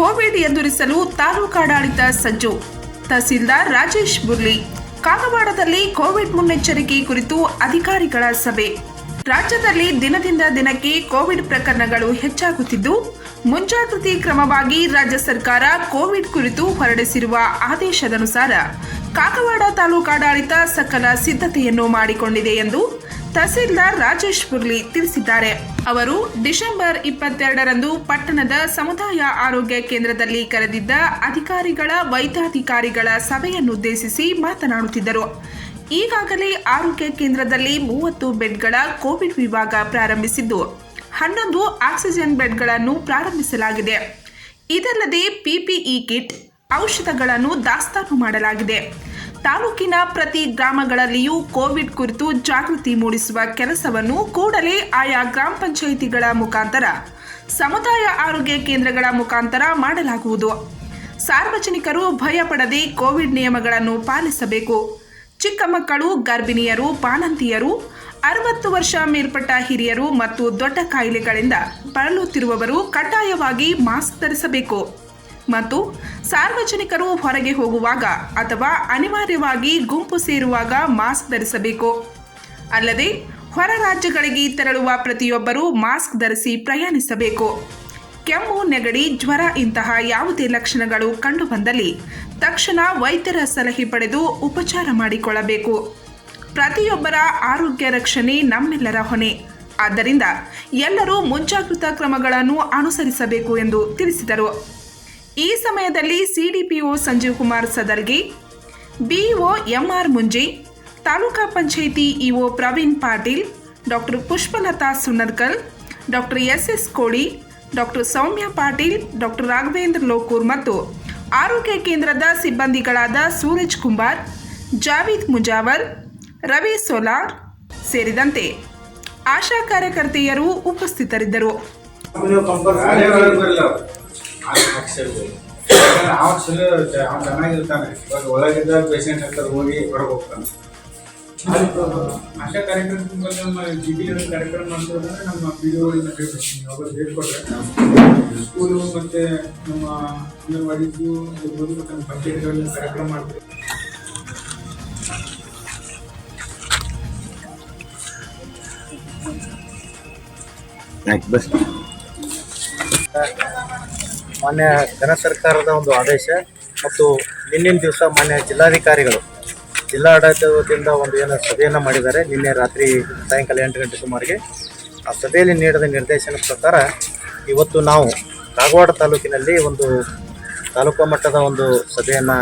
Covid ಎದುರಿಸಲು ತಾಲೂಕಾಡಳಿತ ಸಜ್ಜು. ತಹಸೀಲ್ದಾರ್ ರಾಜೇಶ್ ಬುರ್ಲಿ ಕಾಗವಾಡದಲ್ಲಿ ಕೋವಿಡ್ ಮುನ್ನೆಚ್ಚರಿಕೆ ಕುರಿತು ಅಧಿಕಾರಿಗಳ ಸಭೆ. ರಾಜ್ಯದಲ್ಲಿ ದಿನದಿಂದ ದಿನಕ್ಕೆ ಕೋವಿಡ್ ಪ್ರಕರಣಗಳು ಹೆಚ್ಚಾಗುತ್ತಿದ್ದು ಮುಂಜಾಗೃತಿ ಕ್ರಮವಾಗಿ ರಾಜ್ಯ ಸರ್ಕಾರ ಕೋವಿಡ್ ಕುರಿತು ಹೊರಡಿಸಿರುವ ಆದೇಶದನುಸಾರ ಕಾಗವಾಡ ತಾಲೂಕಾಡಳಿತ ಸಕಲ ಸಿದ್ಧತೆಯನ್ನು ಮಾಡಿಕೊಂಡಿದೆ ಎಂದು ತಹಸೀಲ್ದಾರ್ ರಾಜೇಶ್ ಪುರ್ಲಿ ತಿಳಿಸಿದ್ದಾರೆ. ಅವರು ಡಿಸೆಂಬರ್ ಇಪ್ಪತ್ತೆರಡರಂದು ಪಟ್ಟಣದ ಸಮುದಾಯ ಆರೋಗ್ಯ ಕೇಂದ್ರದಲ್ಲಿ ಕರೆದಿದ್ದ ಅಧಿಕಾರಿಗಳ ವೈದ್ಯಾಧಿಕಾರಿಗಳ ಸಭೆಯನ್ನುದ್ದೇಶಿಸಿ ಮಾತನಾಡುತ್ತಿದ್ದರು. ಈಗಾಗಲೇ ಆರೋಗ್ಯ ಕೇಂದ್ರದಲ್ಲಿ ಮೂವತ್ತು ಬೆಡ್ಗಳ ಕೋವಿಡ್ ವಿಭಾಗ ಪ್ರಾರಂಭಿಸಿದ್ದು, ಹನ್ನೊಂದು ಆಕ್ಸಿಜನ್ ಬೆಡ್ಗಳನ್ನು ಪ್ರಾರಂಭಿಸಲಾಗಿದೆ. ಇದಲ್ಲದೆ ಪಿಪಿಇ ಕಿಟ್ ಔಷಧಗಳನ್ನು ದಾಸ್ತಾನು ಮಾಡಲಾಗಿದೆ. ತಾಲೂಕಿನ ಪ್ರತಿ ಗ್ರಾಮಗಳಲ್ಲಿಯೂ ಕೋವಿಡ್ ಕುರಿತು ಜಾಗೃತಿ ಮೂಡಿಸುವ ಕೆಲಸವನ್ನು ಕೂಡಲೇ ಆಯಾ ಗ್ರಾಮ ಪಂಚಾಯಿತಿಗಳ ಮುಖಾಂತರ, ಸಮುದಾಯ ಆರೋಗ್ಯ ಕೇಂದ್ರಗಳ ಮುಖಾಂತರ ಮಾಡಲಾಗುವುದು. ಸಾರ್ವಜನಿಕರು ಭಯಪಡದೆ ಕೋವಿಡ್ ನಿಯಮಗಳನ್ನು ಪಾಲಿಸಬೇಕು. ಚಿಕ್ಕ ಮಕ್ಕಳು, ಗರ್ಭಿಣಿಯರು ಪಾನಂತಿಯರು ಅರವತ್ತು ವರ್ಷ ಮೇಲ್ಪಟ್ಟ ಹಿರಿಯರು ಮತ್ತು ದೊಡ್ಡ ಕಾಯಿಲೆಗಳಿಂದ ಬಳಲುತ್ತಿರುವವರು ಕಡ್ಡಾಯವಾಗಿ ಮಾಸ್ಕ್ ಧರಿಸಬೇಕು. ಮತ್ತು ಸಾರ್ವಜನಿಕರು ಹೊರಗೆ ಹೋಗುವಾಗ ಅಥವಾ ಅನಿವಾರ್ಯವಾಗಿ ಗುಂಪು ಸೇರುವಾಗ ಮಾಸ್ಕ್ ಧರಿಸಬೇಕು. ಅಲ್ಲದೆ ಹೊರ ರಾಜ್ಯಗಳಿಗೆ ತೆರಳುವ ಪ್ರತಿಯೊಬ್ಬರೂ ಮಾಸ್ಕ್ ಧರಿಸಿ ಪ್ರಯಾಣಿಸಬೇಕು. ಕೆಮ್ಮು, ನೆಗಡಿ, ಜ್ವರ ಇಂತಹ ಯಾವುದೇ ಲಕ್ಷಣಗಳು ಕಂಡುಬಂದಲ್ಲಿ ತಕ್ಷಣ ವೈದ್ಯರ ಸಲಹೆ ಪಡೆದು ಉಪಚಾರ ಮಾಡಿಕೊಳ್ಳಬೇಕು. ಪ್ರತಿಯೊಬ್ಬರ ಆರೋಗ್ಯ ರಕ್ಷಣೆ ನಮ್ಮೆಲ್ಲರ ಹೊಣೆ. ಆದ್ದರಿಂದ ಎಲ್ಲರೂ ಮುಂಜಾಗ್ರತಾ ಕ್ರಮಗಳನ್ನು ಅನುಸರಿಸಬೇಕು ಎಂದು ತಿಳಿಸಿದರು. ಈ ಸಮಯದಲ್ಲಿ CDPO Sanjeev Kumar Sadargi BEO M R Munji, taluka panchayat EO Praveen Patil, doctor Pushpalata Sunarkal doctor S S Koli doctor Soumya Patil, doctor Raghavendra Lokur ಮತ್ತು ಆರೋಗ್ಯ ಕೇಂದ್ರದ ಸಿಬ್ಬಂದಿಗಳಾದ ಸೂರಜ್ ಕುಂಬಾರ್, ಜಾವೀದ್ ಮುಜಾವರ್, ರವಿ ಸೋಲಾರ್ ಸೇರಿದಂತೆ ಆಶಾ ಕಾರ್ಯಕರ್ತೆಯರು ಉಪಸ್ಥಿತರಿದ್ದರು. ಅವ್ರು. ಅಕ್ಷರಗಳು. ಯಾಕಂದ್ರೆ ಅವ್ನ್ ಚಲೋ ಇರುತ್ತೆ ಅವ್ನ್ ಚೆನ್ನಾಗಿರ್ತಾನೆ ಇವಾಗ ಒಳಗಿದ್ದ ಪೇಷಂಟ್ ಹತ್ರ ಹೋಗಿ ಹೊರಗೆ ಹೋಗ್ತಾನೆ ಆಶಾ ಕಾರ್ಯಕ್ರಮ ನಮ್ಮ ಜಿ ಬಿ ಕಾರ್ಯಕ್ರಮ ಮಾಡ್ತಿರೋದ್ರೆ ನಮ್ಮ ಪಿ ಡಿ ಅವರು ಡೇಟ್ ಕೊಟ್ಟರೆ ಸ್ಕೂಲು ಮತ್ತೆ ನಮ್ಮ ಅಂಗನವಾಡಿದ್ದು ಇರ್ಬೋದು ಮತ್ತೆ ನಮ್ಮ ಪಂಚಾಯತ್ಗಳಲ್ಲಿ ಕಾರ್ಯಕ್ರಮ ಮಾಡ್ತೀವಿ ಆಯ್ತು ಬಸ್ ಮಾನ್ಯ ಘನ ಸರ್ಕಾರದ ಒಂದು ಆದೇಶ ಮತ್ತು ನಿನ್ನಿನ ದಿವಸ ಮಾನ್ಯ ಜಿಲ್ಲಾಧಿಕಾರಿಗಳು ಜಿಲ್ಲಾಡಳಿತದಿಂದ ಒಂದು ಏನು ಸಭೆಯನ್ನು ಮಾಡಿದ್ದಾರೆ. ನಿನ್ನೆ ರಾತ್ರಿ ಸಾಯಂಕಾಲ ಎಂಟು ಗಂಟೆ ಸುಮಾರಿಗೆ ಆ ಸಭೆಯಲ್ಲಿ ನೀಡಿದ ನಿರ್ದೇಶನ ಪ್ರಕಾರ ಇವತ್ತು ನಾವು ಕಾಗವಾಡ ತಾಲೂಕಿನಲ್ಲಿ ಒಂದು ತಾಲೂಕು ಮಟ್ಟದ ಒಂದು ಸಭೆಯನ್ನು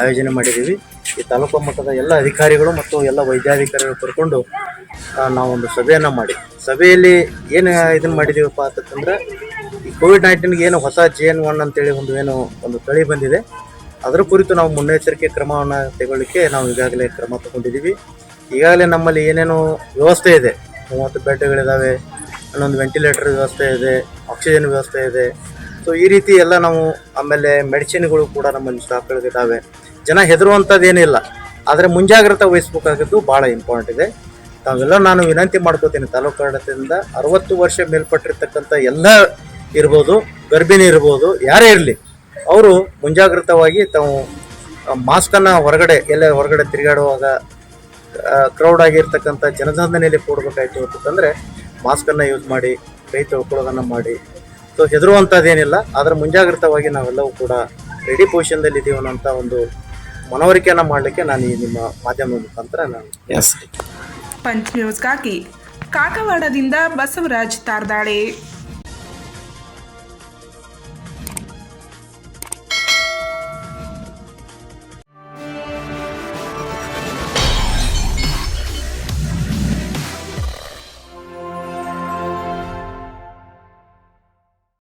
ಆಯೋಜನೆ ಮಾಡಿದ್ದೀವಿ. ಈ ತಾಲೂಕು ಮಟ್ಟದ ಎಲ್ಲ ಅಧಿಕಾರಿಗಳು ಮತ್ತು ಎಲ್ಲ ವೈದ್ಯಾಧಿಕಾರಿಗಳು ಕರ್ಕೊಂಡು ನಾವೊಂದು ಸಭೆಯನ್ನು ಮಾಡಿ. ಸಭೆಯಲ್ಲಿ ಏನು ಇದನ್ನು ಮಾಡಿದ್ದೀವಪ್ಪ ಅಂತಂದ್ರೆ, ಈ ಕೋವಿಡ್ ನೈನ್ಟೀನ್ಗೆ ಏನು ಹೊಸ ಜೆ ಎನ್ ಒನ್ ಅಂತೇಳಿ ಒಂದು ಏನು, ಒಂದು ತಳಿ ಬಂದಿದೆ. ಅದರ ಕುರಿತು ನಾವು ಮುನ್ನೆಚ್ಚರಿಕೆ ಕ್ರಮವನ್ನು ತೆಗೊಳ್ಳಿಕ್ಕೆ ನಾವು ಈಗಾಗಲೇ ಕ್ರಮ ತಗೊಂಡಿದ್ದೀವಿ. ಈಗಾಗಲೇ ನಮ್ಮಲ್ಲಿ ಏನೇನು ವ್ಯವಸ್ಥೆ ಇದೆ. ಮೂವತ್ತು ಬೆಡ್ಗಳಿದ್ದಾವೆ ಇನ್ನೊಂದು ವೆಂಟಿಲೇಟರ್ ವ್ಯವಸ್ಥೆ ಇದೆ ಆಕ್ಸಿಜನ್ ವ್ಯವಸ್ಥೆ ಇದೆ. ಸೊ ಈ ರೀತಿ ಎಲ್ಲ ನಾವು ಆಮೇಲೆ ಮೆಡಿಸಿನ್ಗಳು ಕೂಡ ನಮ್ಮಲ್ಲಿ ಸ್ಟಾಕ್ಗಳಿದ್ದಾವೆ ಜನ ಹೆದರುವಂಥದ್ದು ಏನಿಲ್ಲ ಆದರೆ ಮುಂಜಾಗ್ರತೆ ವಹಿಸ್ಬೇಕಾಗಿದ್ದು ಭಾಳ ಇಂಪಾರ್ಟೆಂಟ್ ಇದೆ. ತಾವೆಲ್ಲ ನಾನು ವಿನಂತಿ ಮಾಡ್ಕೋತೀನಿ, ತಾಲೂಕು ಆಡಳಿತದಿಂದ ಅರವತ್ತು ವರ್ಷ ಮೇಲ್ಪಟ್ಟಿರ್ತಕ್ಕಂಥ ಎಲ್ಲ ಇರ್ಬೋದು, ಗರ್ಭಿಣಿ ಇರ್ಬೋದು, ಯಾರೇ ಇರಲಿ, ಅವರು ಮುಂಜಾಗ್ರತವಾಗಿ ತಾವು ಮಾಸ್ಕನ್ನು ಹೊರಗಡೆ, ಎಲ್ಲ ಹೊರಗಡೆ ತಿರುಗಾಡುವಾಗ ಕ್ರೌಡ್ ಆಗಿರ್ತಕ್ಕಂಥ ಜನಸಂದಣಿಯಲ್ಲಿ ಕೂಡಬೇಕಾಯ್ತು ಅಂತಂದರೆ ಮಾಸ್ಕನ್ನು ಯೂಸ್ ಮಾಡಿ ಕೈ ತೊಳ್ಕೊಳ್ಳೋದನ್ನು ಮಾಡಿ. ಸೊ ಹೆದರುವಂಥದ್ದೇನಿಲ್ಲ ಆದರೆ ಮುಂಜಾಗ್ರತವಾಗಿ ನಾವೆಲ್ಲವೂ ಕೂಡ ರೆಡಿ ಪೊಸಿಷನ್ದಲ್ಲಿ ಅನ್ನೋಂಥ ಒಂದು ಮನವರಿಕೆಯನ್ನು ಮಾಡಲಿಕ್ಕೆ ನಾನು ಈ ನಿಮ್ಮ ಮಾಧ್ಯಮ ಮುಖಾಂತರ ನಾನು ಎಸ್ ಪಂಚ್ ನ್ಯೂಸ್ಗಾಗಿ ಕಾಕವಾಡದಿಂದ ಬಸವರಾಜ್ ತಾರ್ದಾಳೆ.